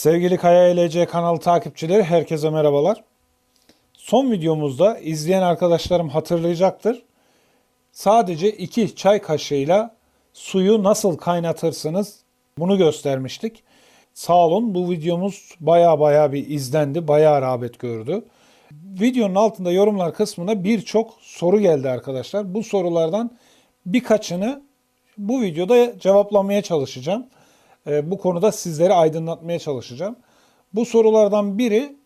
Sevgili Kaya LC kanalı takipçileri herkese merhabalar. Son videomuzda izleyen arkadaşlarım hatırlayacaktır. Sadece 2 çay kaşığıyla suyu nasıl kaynatırsınız bunu göstermiştik. Sağ olun bu videomuz baya baya bir izlendi, baya rağbet gördü. Videonun altında yorumlar kısmına birçok soru geldi arkadaşlar. Bu sorulardan birkaçını bu videoda cevaplamaya çalışacağım. Ee, bu konuda sizleri aydınlatmaya çalışacağım. Bu sorulardan biri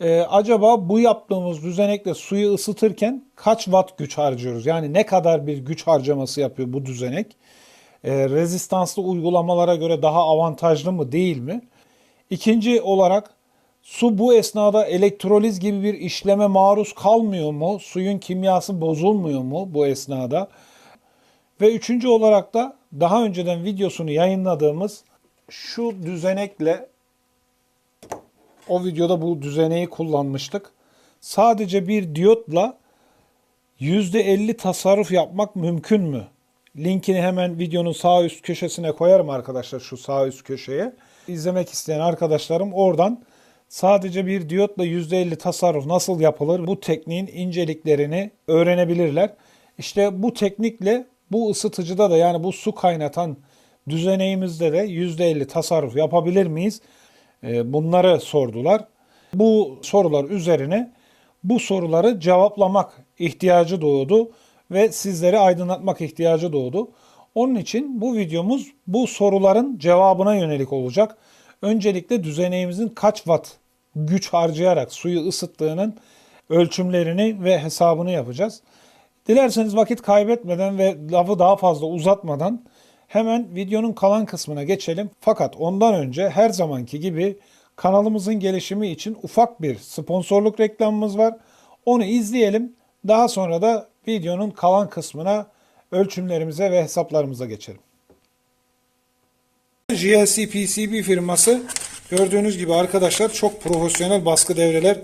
e, acaba bu yaptığımız düzenekle suyu ısıtırken kaç watt güç harcıyoruz? Yani ne kadar bir güç harcaması yapıyor bu düzenek? E, rezistanslı uygulamalara göre daha avantajlı mı değil mi? İkinci olarak su bu esnada elektroliz gibi bir işleme maruz kalmıyor mu? Suyun kimyası bozulmuyor mu bu esnada? Ve üçüncü olarak da daha önceden videosunu yayınladığımız şu düzenekle o videoda bu düzeneği kullanmıştık. Sadece bir diyotla %50 tasarruf yapmak mümkün mü? Linkini hemen videonun sağ üst köşesine koyarım arkadaşlar şu sağ üst köşeye. İzlemek isteyen arkadaşlarım oradan sadece bir diyotla %50 tasarruf nasıl yapılır bu tekniğin inceliklerini öğrenebilirler. İşte bu teknikle bu ısıtıcıda da yani bu su kaynatan düzeneğimizde de %50 tasarruf yapabilir miyiz? Ee, Bunları sordular. Bu sorular üzerine bu soruları cevaplamak ihtiyacı doğdu ve sizleri aydınlatmak ihtiyacı doğdu. Onun için bu videomuz bu soruların cevabına yönelik olacak. Öncelikle düzeneğimizin kaç watt güç harcayarak suyu ısıttığının ölçümlerini ve hesabını yapacağız. Dilerseniz vakit kaybetmeden ve lafı daha fazla uzatmadan hemen videonun kalan kısmına geçelim. Fakat ondan önce her zamanki gibi kanalımızın gelişimi için ufak bir sponsorluk reklamımız var. Onu izleyelim. Daha sonra da videonun kalan kısmına ölçümlerimize ve hesaplarımıza geçelim. GLC PCB firması gördüğünüz gibi arkadaşlar çok profesyonel baskı devreler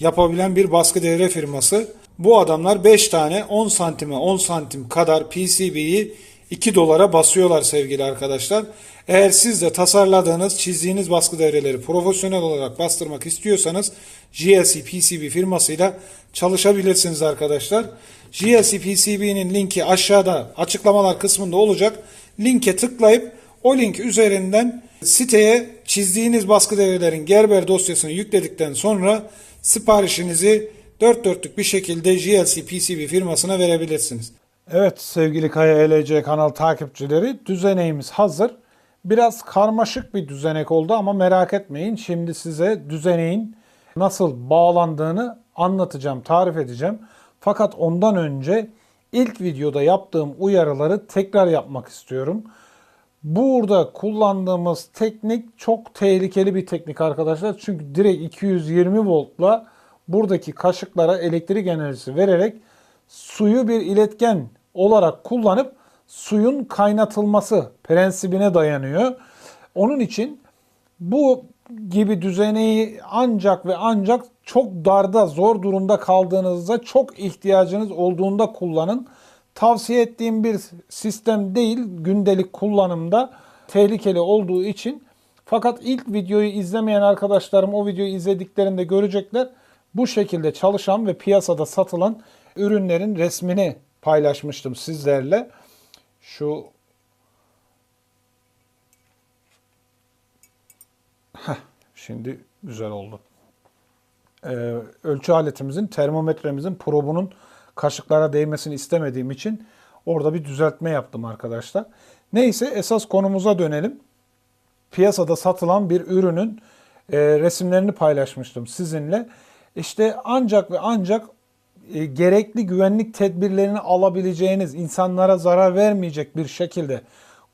yapabilen bir baskı devre firması. Bu adamlar 5 tane 10 santime 10 santim kadar PCB'yi 2 dolara basıyorlar sevgili arkadaşlar. Eğer siz de tasarladığınız, çizdiğiniz baskı devreleri profesyonel olarak bastırmak istiyorsanız GLC PCB firmasıyla çalışabilirsiniz arkadaşlar. GLC PCB'nin linki aşağıda açıklamalar kısmında olacak. Linke tıklayıp o link üzerinden siteye çizdiğiniz baskı devrelerin Gerber dosyasını yükledikten sonra siparişinizi dört dörtlük bir şekilde GLC PCB firmasına verebilirsiniz. Evet sevgili Kaya LC kanal takipçileri düzeneğimiz hazır. Biraz karmaşık bir düzenek oldu ama merak etmeyin. Şimdi size düzeneğin nasıl bağlandığını anlatacağım, tarif edeceğim. Fakat ondan önce ilk videoda yaptığım uyarıları tekrar yapmak istiyorum. Burada kullandığımız teknik çok tehlikeli bir teknik arkadaşlar. Çünkü direkt 220 voltla buradaki kaşıklara elektrik enerjisi vererek suyu bir iletken olarak kullanıp suyun kaynatılması prensibine dayanıyor. Onun için bu gibi düzeneyi ancak ve ancak çok darda, zor durumda kaldığınızda çok ihtiyacınız olduğunda kullanın. Tavsiye ettiğim bir sistem değil gündelik kullanımda tehlikeli olduğu için. Fakat ilk videoyu izlemeyen arkadaşlarım o videoyu izlediklerinde görecekler. Bu şekilde çalışan ve piyasada satılan ürünlerin resmini paylaşmıştım sizlerle. Şu Heh, şimdi güzel oldu. Ee, ölçü aletimizin, termometremizin probunun kaşıklara değmesini istemediğim için orada bir düzeltme yaptım arkadaşlar. Neyse esas konumuza dönelim. Piyasada satılan bir ürünün e, resimlerini paylaşmıştım sizinle. İşte ancak ve ancak e, gerekli güvenlik tedbirlerini alabileceğiniz, insanlara zarar vermeyecek bir şekilde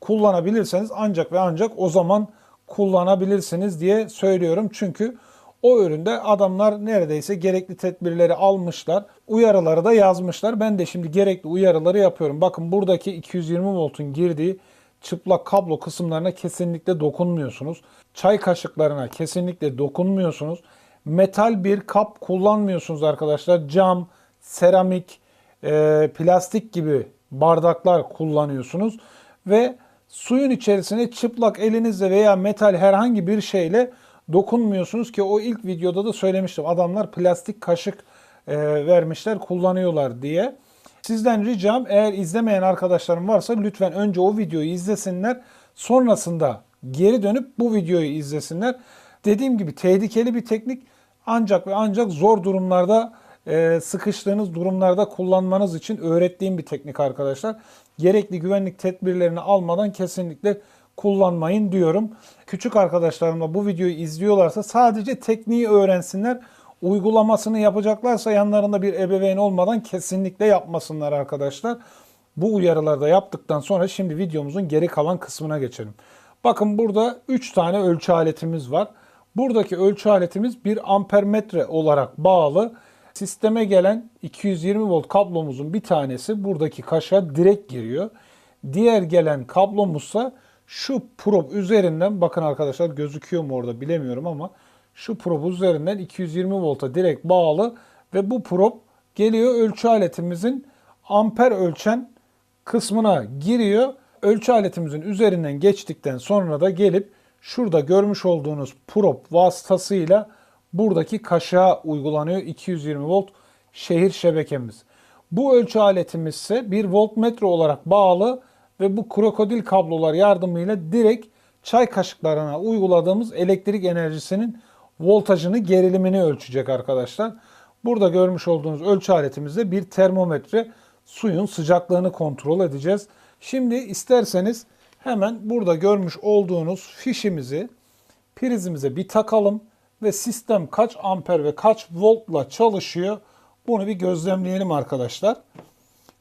kullanabilirseniz ancak ve ancak o zaman kullanabilirsiniz diye söylüyorum. Çünkü o üründe adamlar neredeyse gerekli tedbirleri almışlar. Uyarıları da yazmışlar. Ben de şimdi gerekli uyarıları yapıyorum. Bakın buradaki 220 voltun girdiği çıplak kablo kısımlarına kesinlikle dokunmuyorsunuz. Çay kaşıklarına kesinlikle dokunmuyorsunuz. Metal bir kap kullanmıyorsunuz arkadaşlar. Cam, seramik, e, plastik gibi bardaklar kullanıyorsunuz. Ve suyun içerisine çıplak elinizle veya metal herhangi bir şeyle dokunmuyorsunuz ki o ilk videoda da söylemiştim. Adamlar plastik kaşık e, vermişler kullanıyorlar diye. Sizden ricam eğer izlemeyen arkadaşlarım varsa lütfen önce o videoyu izlesinler. Sonrasında geri dönüp bu videoyu izlesinler. Dediğim gibi tehlikeli bir teknik ancak ve ancak zor durumlarda e, sıkıştığınız durumlarda kullanmanız için öğrettiğim bir teknik arkadaşlar. Gerekli güvenlik tedbirlerini almadan kesinlikle kullanmayın diyorum. Küçük arkadaşlarım da bu videoyu izliyorlarsa sadece tekniği öğrensinler. Uygulamasını yapacaklarsa yanlarında bir ebeveyn olmadan kesinlikle yapmasınlar arkadaşlar. Bu uyarıları da yaptıktan sonra şimdi videomuzun geri kalan kısmına geçelim. Bakın burada 3 tane ölçü aletimiz var. Buradaki ölçü aletimiz bir ampermetre olarak bağlı. Sisteme gelen 220 volt kablomuzun bir tanesi buradaki kaşa direkt giriyor. Diğer gelen kablomuzsa şu prob üzerinden bakın arkadaşlar gözüküyor mu orada bilemiyorum ama şu prob üzerinden 220 volta direkt bağlı ve bu prob geliyor ölçü aletimizin amper ölçen kısmına giriyor. Ölçü aletimizin üzerinden geçtikten sonra da gelip şurada görmüş olduğunuz prob vasıtasıyla buradaki kaşığa uygulanıyor 220 volt şehir şebekemiz. Bu ölçü aletimiz ise bir voltmetre olarak bağlı ve bu krokodil kablolar yardımıyla direkt çay kaşıklarına uyguladığımız elektrik enerjisinin voltajını, gerilimini ölçecek arkadaşlar. Burada görmüş olduğunuz ölçü aletimizde bir termometre suyun sıcaklığını kontrol edeceğiz. Şimdi isterseniz hemen burada görmüş olduğunuz fişimizi prizimize bir takalım ve sistem kaç amper ve kaç voltla çalışıyor bunu bir gözlemleyelim arkadaşlar.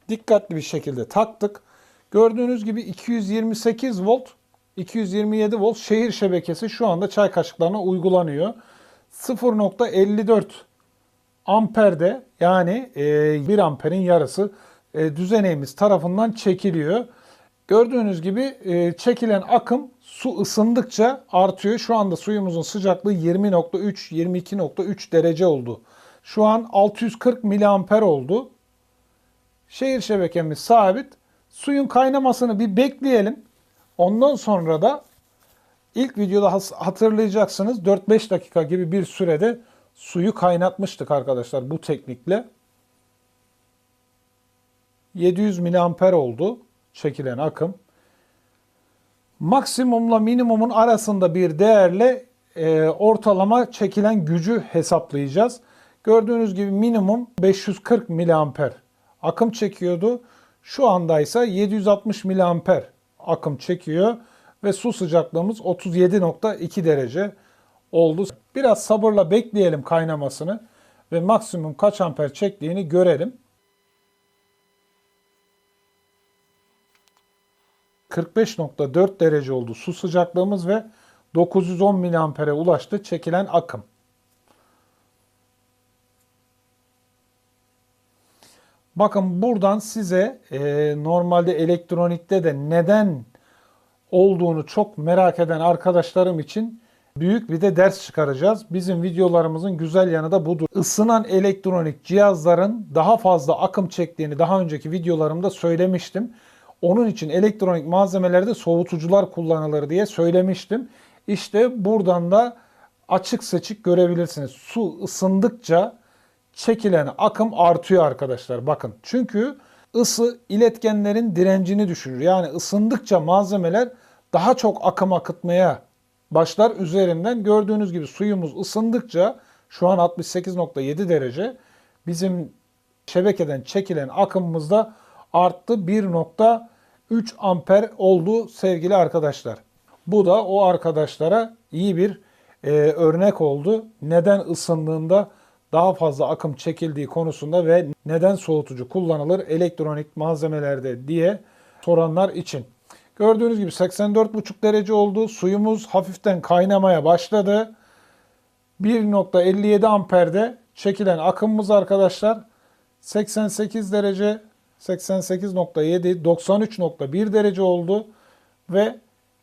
Dikkatli bir şekilde taktık. Gördüğünüz gibi 228 volt, 227 volt şehir şebekesi şu anda çay kaşıklarına uygulanıyor. 0.54 amperde yani 1 amperin yarısı e, düzeneğimiz tarafından çekiliyor. Gördüğünüz gibi e, çekilen akım su ısındıkça artıyor. Şu anda suyumuzun sıcaklığı 20.3 22.3 derece oldu. Şu an 640 miliamper oldu. Şehir şebekemiz sabit. Suyun kaynamasını bir bekleyelim. Ondan sonra da ilk videoda hatırlayacaksınız 4-5 dakika gibi bir sürede suyu kaynatmıştık arkadaşlar bu teknikle. 700 miliamper oldu çekilen akım. Maksimumla minimumun arasında bir değerle e, ortalama çekilen gücü hesaplayacağız. Gördüğünüz gibi minimum 540 miliamper akım çekiyordu. Şu anda ise 760 miliamper akım çekiyor ve su sıcaklığımız 37.2 derece oldu. Biraz sabırla bekleyelim kaynamasını ve maksimum kaç amper çektiğini görelim. 45.4 derece oldu su sıcaklığımız ve 910 miliampere ulaştı çekilen akım. Bakın buradan size e, normalde elektronikte de neden olduğunu çok merak eden arkadaşlarım için büyük bir de ders çıkaracağız. Bizim videolarımızın güzel yanı da budur. Isınan elektronik cihazların daha fazla akım çektiğini daha önceki videolarımda söylemiştim. Onun için elektronik malzemelerde soğutucular kullanılır diye söylemiştim. İşte buradan da açık seçik görebilirsiniz. Su ısındıkça çekilen akım artıyor arkadaşlar. Bakın çünkü ısı iletkenlerin direncini düşürür. Yani ısındıkça malzemeler daha çok akım akıtmaya başlar üzerinden. Gördüğünüz gibi suyumuz ısındıkça şu an 68.7 derece bizim şebekeden çekilen akımımız da arttı 1.3 amper oldu sevgili arkadaşlar. Bu da o arkadaşlara iyi bir e, örnek oldu. Neden ısındığında daha fazla akım çekildiği konusunda ve neden soğutucu kullanılır elektronik malzemelerde diye soranlar için. Gördüğünüz gibi 84,5 derece oldu. Suyumuz hafiften kaynamaya başladı. 1.57 amperde çekilen akımımız arkadaşlar 88 derece 88.7 93.1 derece oldu ve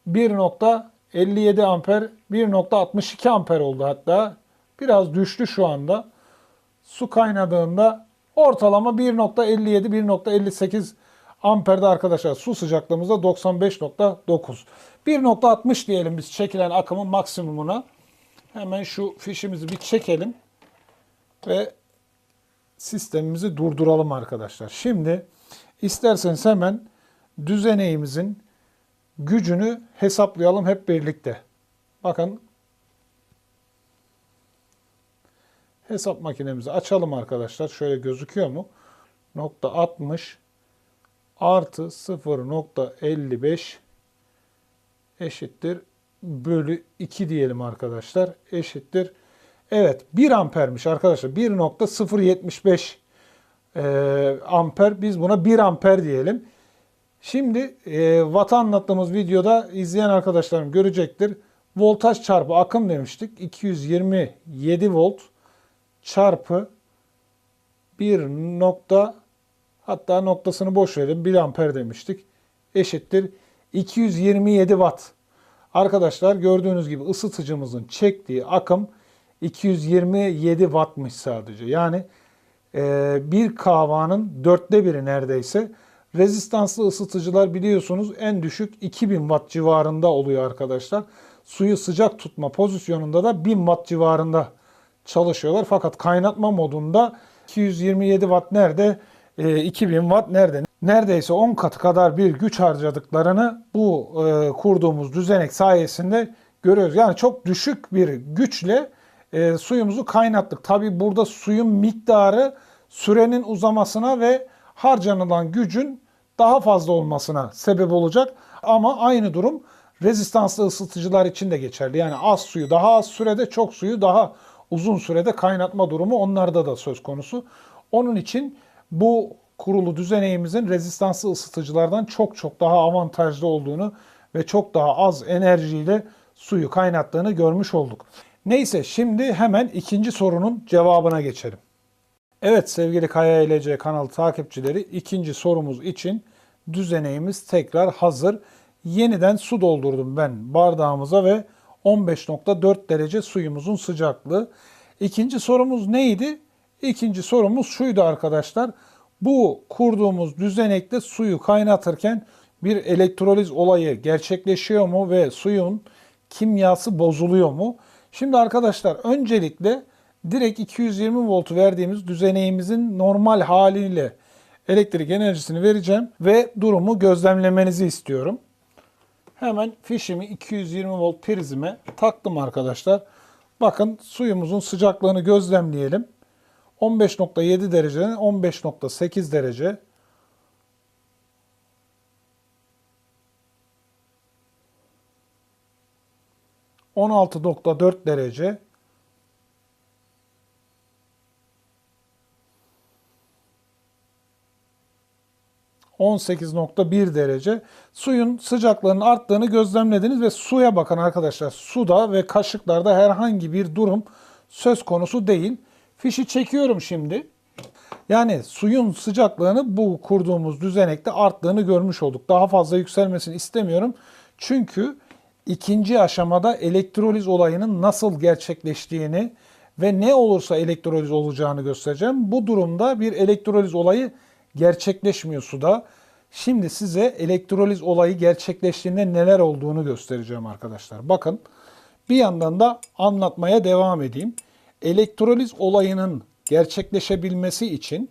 1.57 amper 1.62 amper oldu hatta biraz düştü şu anda su kaynadığında ortalama 1.57 1.58 amperde arkadaşlar su sıcaklığımızda 95.9. 1.60 diyelim biz çekilen akımın maksimumuna. Hemen şu fişimizi bir çekelim ve sistemimizi durduralım arkadaşlar. Şimdi isterseniz hemen düzeneğimizin gücünü hesaplayalım hep birlikte. Bakın hesap makinemizi açalım arkadaşlar. Şöyle gözüküyor mu? Nokta 60 artı 0.55 eşittir bölü 2 diyelim arkadaşlar. Eşittir. Evet 1 ampermiş arkadaşlar. 1.075 e, amper. Biz buna 1 amper diyelim. Şimdi e, watt'a anlattığımız videoda izleyen arkadaşlarım görecektir. Voltaj çarpı akım demiştik. 227 volt çarpı 1 nokta hatta noktasını boş verelim 1 amper demiştik. Eşittir 227 watt. Arkadaşlar gördüğünüz gibi ısıtıcımızın çektiği akım 227 wattmış sadece. Yani e, bir kahvanın dörtte biri neredeyse. Rezistanslı ısıtıcılar biliyorsunuz en düşük 2000 watt civarında oluyor arkadaşlar. Suyu sıcak tutma pozisyonunda da 1000 watt civarında çalışıyorlar. Fakat kaynatma modunda 227 watt nerede? E, 2000 watt nerede? Neredeyse 10 katı kadar bir güç harcadıklarını bu e, kurduğumuz düzenek sayesinde görüyoruz. Yani çok düşük bir güçle e, suyumuzu kaynattık. Tabi burada suyun miktarı sürenin uzamasına ve harcanılan gücün daha fazla olmasına sebep olacak. Ama aynı durum rezistanslı ısıtıcılar için de geçerli. Yani az suyu daha az sürede, çok suyu daha uzun sürede kaynatma durumu onlarda da söz konusu. Onun için bu kurulu düzeneğimizin rezistanslı ısıtıcılardan çok çok daha avantajlı olduğunu ve çok daha az enerjiyle suyu kaynattığını görmüş olduk. Neyse şimdi hemen ikinci sorunun cevabına geçelim. Evet sevgili Kaya LC kanalı takipçileri ikinci sorumuz için düzeneğimiz tekrar hazır. Yeniden su doldurdum ben bardağımıza ve 15.4 derece suyumuzun sıcaklığı. İkinci sorumuz neydi? İkinci sorumuz şuydu arkadaşlar. Bu kurduğumuz düzenekte suyu kaynatırken bir elektroliz olayı gerçekleşiyor mu ve suyun kimyası bozuluyor mu? Şimdi arkadaşlar öncelikle direkt 220 voltu verdiğimiz düzeneğimizin normal haliyle elektrik enerjisini vereceğim ve durumu gözlemlemenizi istiyorum. Hemen fişimi 220 volt prizime taktım arkadaşlar. Bakın suyumuzun sıcaklığını gözlemleyelim. 15.7 dereceden 15.8 derece. ...16.4 derece... 18.1 derece. Suyun sıcaklığının arttığını gözlemlediniz ve suya bakın arkadaşlar. Suda ve kaşıklarda herhangi bir durum söz konusu değil. Fişi çekiyorum şimdi. Yani suyun sıcaklığını bu kurduğumuz düzenekte arttığını görmüş olduk. Daha fazla yükselmesini istemiyorum. Çünkü ikinci aşamada elektroliz olayının nasıl gerçekleştiğini ve ne olursa elektroliz olacağını göstereceğim. Bu durumda bir elektroliz olayı gerçekleşmiyor suda. Şimdi size elektroliz olayı gerçekleştiğinde neler olduğunu göstereceğim arkadaşlar. Bakın bir yandan da anlatmaya devam edeyim. Elektroliz olayının gerçekleşebilmesi için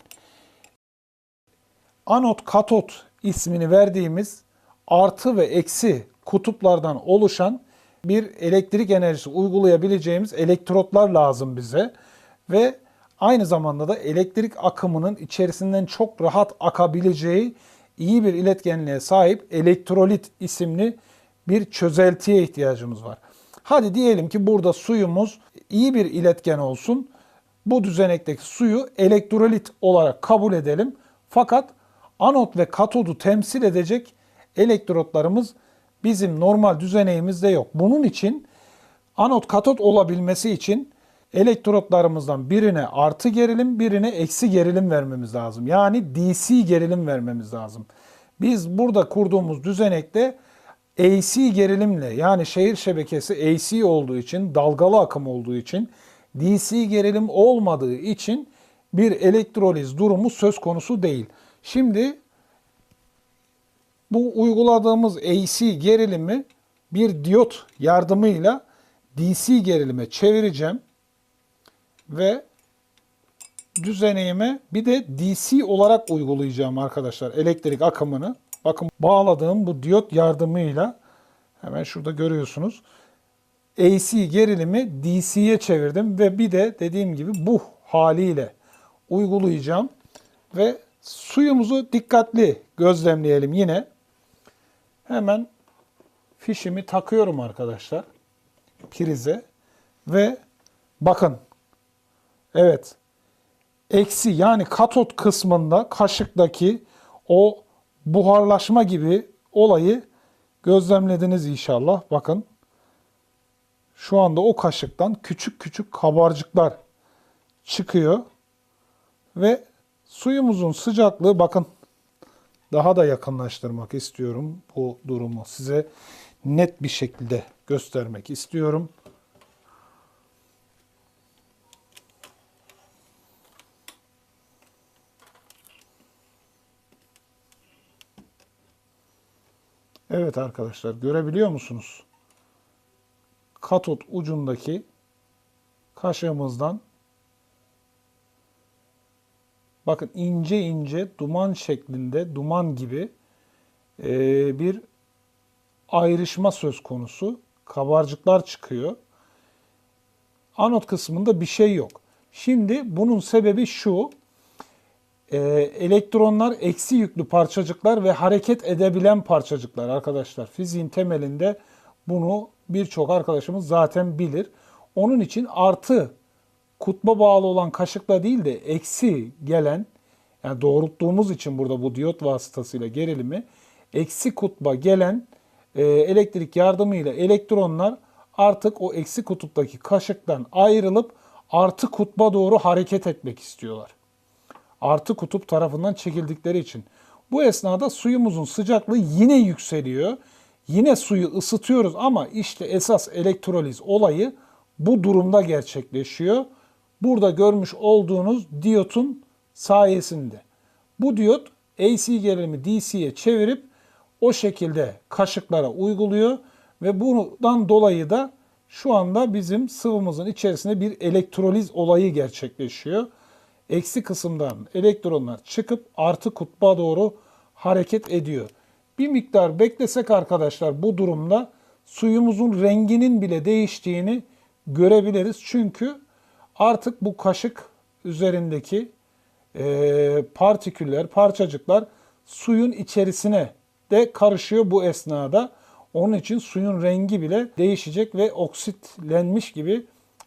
anot katot ismini verdiğimiz artı ve eksi kutuplardan oluşan bir elektrik enerjisi uygulayabileceğimiz elektrotlar lazım bize ve aynı zamanda da elektrik akımının içerisinden çok rahat akabileceği iyi bir iletkenliğe sahip elektrolit isimli bir çözeltiye ihtiyacımız var. Hadi diyelim ki burada suyumuz iyi bir iletken olsun. Bu düzenekteki suyu elektrolit olarak kabul edelim. Fakat anot ve katodu temsil edecek elektrotlarımız bizim normal düzeneğimizde yok. Bunun için anot katot olabilmesi için elektrotlarımızdan birine artı gerilim, birine eksi gerilim vermemiz lazım. Yani DC gerilim vermemiz lazım. Biz burada kurduğumuz düzenekte AC gerilimle yani şehir şebekesi AC olduğu için, dalgalı akım olduğu için, DC gerilim olmadığı için bir elektroliz durumu söz konusu değil. Şimdi bu uyguladığımız AC gerilimi bir diyot yardımıyla DC gerilime çevireceğim ve düzeneğime bir de DC olarak uygulayacağım arkadaşlar elektrik akımını. Bakın bağladığım bu diyot yardımıyla hemen şurada görüyorsunuz. AC gerilimi DC'ye çevirdim ve bir de dediğim gibi bu haliyle uygulayacağım ve suyumuzu dikkatli gözlemleyelim yine. Hemen fişimi takıyorum arkadaşlar prize ve bakın evet eksi yani katot kısmında kaşıktaki o buharlaşma gibi olayı gözlemlediniz inşallah. Bakın şu anda o kaşıktan küçük küçük kabarcıklar çıkıyor ve suyumuzun sıcaklığı bakın daha da yakınlaştırmak istiyorum bu durumu size net bir şekilde göstermek istiyorum. Evet arkadaşlar görebiliyor musunuz? Katot ucundaki kaşığımızdan bakın ince ince duman şeklinde duman gibi e, bir ayrışma söz konusu. Kabarcıklar çıkıyor. Anot kısmında bir şey yok. Şimdi bunun sebebi şu. E, elektronlar eksi yüklü parçacıklar ve hareket edebilen parçacıklar arkadaşlar. Fiziğin temelinde bunu birçok arkadaşımız zaten bilir. Onun için artı kutba bağlı olan kaşıkla değil de eksi gelen yani doğrulttuğumuz için burada bu diyot vasıtasıyla gerilimi eksi kutba gelen e, elektrik yardımıyla elektronlar artık o eksi kutuptaki kaşıktan ayrılıp artı kutba doğru hareket etmek istiyorlar. Artı kutup tarafından çekildikleri için. Bu esnada suyumuzun sıcaklığı yine yükseliyor. Yine suyu ısıtıyoruz ama işte esas elektroliz olayı bu durumda gerçekleşiyor. Burada görmüş olduğunuz diyotun sayesinde. Bu diyot AC gerilimi DC'ye çevirip o şekilde kaşıklara uyguluyor ve bundan dolayı da şu anda bizim sıvımızın içerisinde bir elektroliz olayı gerçekleşiyor. Eksi kısımdan elektronlar çıkıp artı kutba doğru hareket ediyor. Bir miktar beklesek arkadaşlar bu durumda suyumuzun renginin bile değiştiğini görebiliriz. Çünkü artık bu kaşık üzerindeki e, partiküller, parçacıklar suyun içerisine de karışıyor bu esnada. Onun için suyun rengi bile değişecek ve oksitlenmiş gibi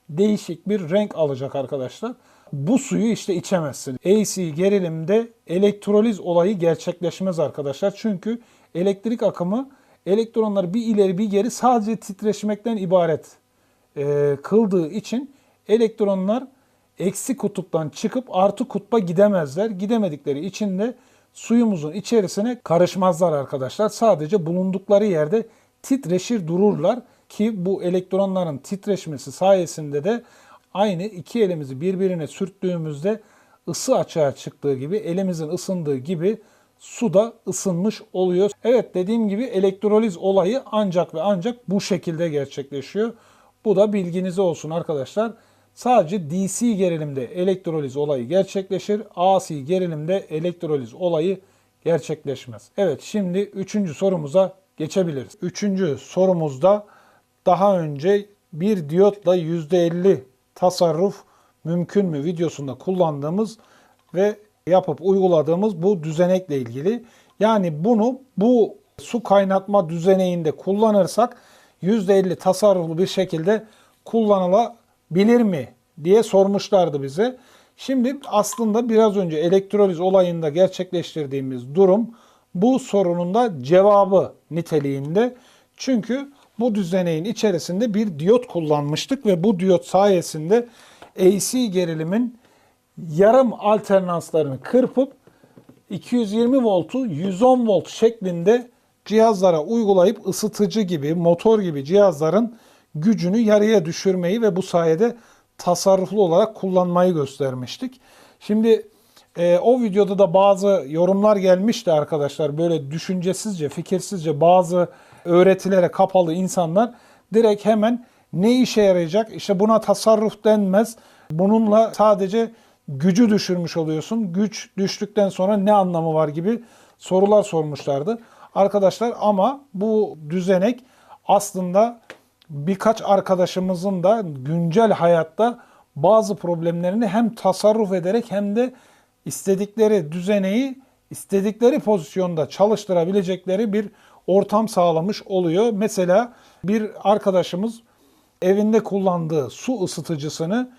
değişik bir renk alacak arkadaşlar. Bu suyu işte içemezsin. AC gerilimde elektroliz olayı gerçekleşmez arkadaşlar. Çünkü elektrik akımı elektronları bir ileri bir geri sadece titreşmekten ibaret e, kıldığı için elektronlar eksi kutuptan çıkıp artı kutba gidemezler. Gidemedikleri için de suyumuzun içerisine karışmazlar arkadaşlar. Sadece bulundukları yerde titreşir dururlar ki bu elektronların titreşmesi sayesinde de aynı iki elimizi birbirine sürttüğümüzde ısı açığa çıktığı gibi elimizin ısındığı gibi su da ısınmış oluyor. Evet dediğim gibi elektroliz olayı ancak ve ancak bu şekilde gerçekleşiyor. Bu da bilginize olsun arkadaşlar. Sadece DC gerilimde elektroliz olayı gerçekleşir. AC gerilimde elektroliz olayı gerçekleşmez. Evet şimdi üçüncü sorumuza geçebiliriz. Üçüncü sorumuzda daha önce bir diyotla %50 tasarruf mümkün mü videosunda kullandığımız ve yapıp uyguladığımız bu düzenekle ilgili. Yani bunu bu su kaynatma düzeneğinde kullanırsak %50 tasarruflu bir şekilde kullanılabilir mi diye sormuşlardı bize. Şimdi aslında biraz önce elektroliz olayında gerçekleştirdiğimiz durum bu sorunun da cevabı niteliğinde. Çünkü bu düzeneğin içerisinde bir diyot kullanmıştık ve bu diyot sayesinde AC gerilimin yarım alternanslarını kırpıp 220 voltu 110 volt şeklinde cihazlara uygulayıp ısıtıcı gibi, motor gibi cihazların gücünü yarıya düşürmeyi ve bu sayede tasarruflu olarak kullanmayı göstermiştik. Şimdi e, o videoda da bazı yorumlar gelmişti arkadaşlar. Böyle düşüncesizce, fikirsizce bazı öğretilere kapalı insanlar direkt hemen Ne işe yarayacak? İşte buna tasarruf denmez. Bununla sadece gücü düşürmüş oluyorsun. Güç düştükten sonra ne anlamı var gibi sorular sormuşlardı. Arkadaşlar ama bu düzenek aslında birkaç arkadaşımızın da güncel hayatta bazı problemlerini hem tasarruf ederek hem de istedikleri düzeneyi istedikleri pozisyonda çalıştırabilecekleri bir ortam sağlamış oluyor. Mesela bir arkadaşımız evinde kullandığı su ısıtıcısını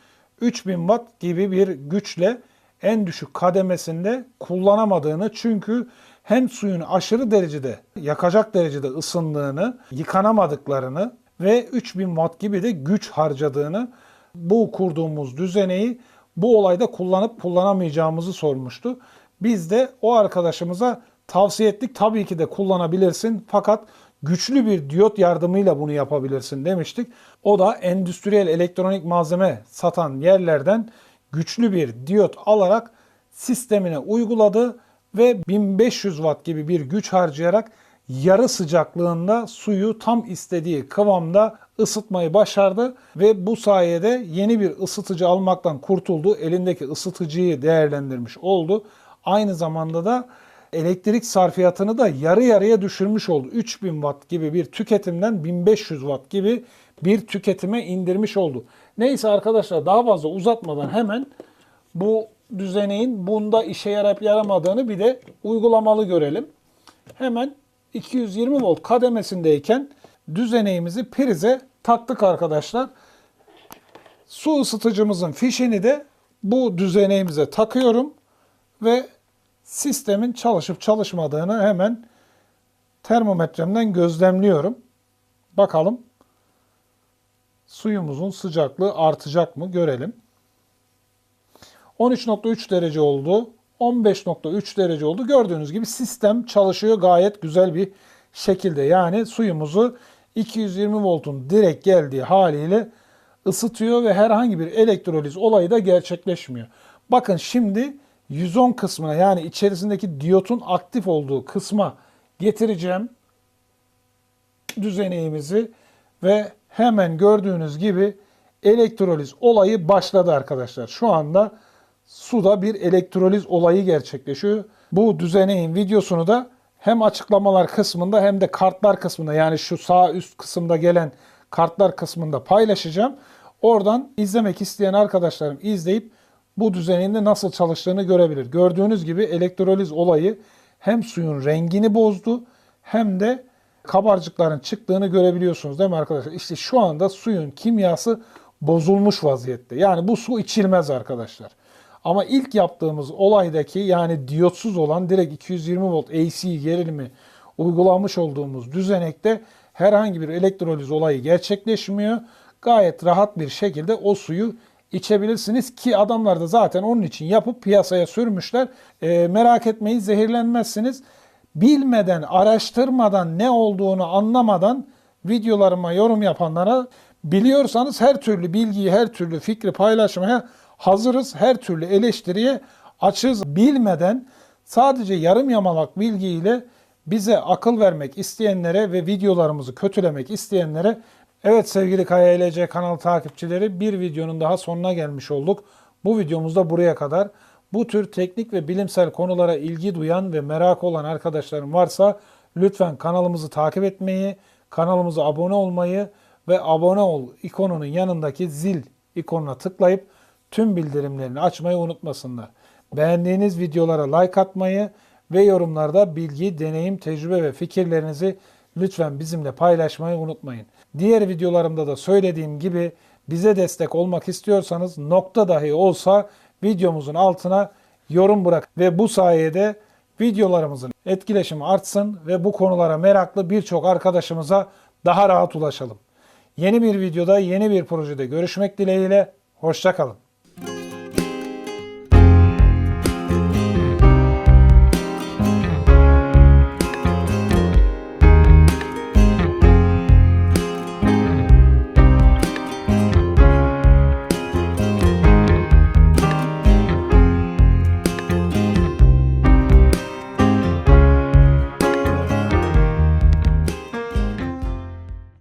3000 watt gibi bir güçle en düşük kademesinde kullanamadığını çünkü hem suyun aşırı derecede yakacak derecede ısındığını, yıkanamadıklarını ve 3000 watt gibi de güç harcadığını bu kurduğumuz düzeneyi bu olayda kullanıp kullanamayacağımızı sormuştu. Biz de o arkadaşımıza tavsiye ettik. Tabii ki de kullanabilirsin fakat güçlü bir diyot yardımıyla bunu yapabilirsin demiştik. O da endüstriyel elektronik malzeme satan yerlerden güçlü bir diyot alarak sistemine uyguladı ve 1500 watt gibi bir güç harcayarak yarı sıcaklığında suyu tam istediği kıvamda ısıtmayı başardı ve bu sayede yeni bir ısıtıcı almaktan kurtuldu. Elindeki ısıtıcıyı değerlendirmiş oldu. Aynı zamanda da elektrik sarfiyatını da yarı yarıya düşürmüş oldu. 3000 watt gibi bir tüketimden 1500 watt gibi bir tüketime indirmiş oldu. Neyse arkadaşlar daha fazla uzatmadan hemen bu düzeneğin bunda işe yarayıp yaramadığını bir de uygulamalı görelim. Hemen 220 volt kademesindeyken düzeneğimizi prize taktık arkadaşlar. Su ısıtıcımızın fişini de bu düzeneğimize takıyorum ve sistemin çalışıp çalışmadığını hemen termometremden gözlemliyorum. Bakalım suyumuzun sıcaklığı artacak mı görelim. 13.3 derece oldu. 15.3 derece oldu. Gördüğünüz gibi sistem çalışıyor gayet güzel bir şekilde. Yani suyumuzu 220 voltun direkt geldiği haliyle ısıtıyor ve herhangi bir elektroliz olayı da gerçekleşmiyor. Bakın şimdi 110 kısmına yani içerisindeki diyotun aktif olduğu kısma getireceğim düzeneğimizi ve hemen gördüğünüz gibi elektroliz olayı başladı arkadaşlar. Şu anda suda bir elektroliz olayı gerçekleşiyor. Bu düzeneğin videosunu da hem açıklamalar kısmında hem de kartlar kısmında yani şu sağ üst kısımda gelen kartlar kısmında paylaşacağım. Oradan izlemek isteyen arkadaşlarım izleyip bu düzeneğin de nasıl çalıştığını görebilir. Gördüğünüz gibi elektroliz olayı hem suyun rengini bozdu hem de kabarcıkların çıktığını görebiliyorsunuz değil mi arkadaşlar? İşte şu anda suyun kimyası bozulmuş vaziyette. Yani bu su içilmez arkadaşlar. Ama ilk yaptığımız olaydaki yani diyotsuz olan direkt 220 volt AC gerilimi uygulamış olduğumuz düzenekte herhangi bir elektroliz olayı gerçekleşmiyor. Gayet rahat bir şekilde o suyu içebilirsiniz ki adamlar da zaten onun için yapıp piyasaya sürmüşler. E, merak etmeyin zehirlenmezsiniz. Bilmeden, araştırmadan, ne olduğunu anlamadan videolarıma yorum yapanlara biliyorsanız her türlü bilgiyi, her türlü fikri paylaşmaya hazırız. Her türlü eleştiriye açız. Bilmeden sadece yarım yamalak bilgiyle bize akıl vermek isteyenlere ve videolarımızı kötülemek isteyenlere Evet sevgili Kaya LC kanal takipçileri bir videonun daha sonuna gelmiş olduk. Bu videomuzda buraya kadar. Bu tür teknik ve bilimsel konulara ilgi duyan ve merak olan arkadaşlarım varsa lütfen kanalımızı takip etmeyi, kanalımıza abone olmayı ve abone ol ikonunun yanındaki zil ikonuna tıklayıp tüm bildirimlerini açmayı unutmasınlar. Beğendiğiniz videolara like atmayı ve yorumlarda bilgi, deneyim, tecrübe ve fikirlerinizi lütfen bizimle paylaşmayı unutmayın. Diğer videolarımda da söylediğim gibi bize destek olmak istiyorsanız nokta dahi olsa videomuzun altına yorum bırak ve bu sayede videolarımızın etkileşimi artsın ve bu konulara meraklı birçok arkadaşımıza daha rahat ulaşalım. Yeni bir videoda, yeni bir projede görüşmek dileğiyle, hoşçakalın.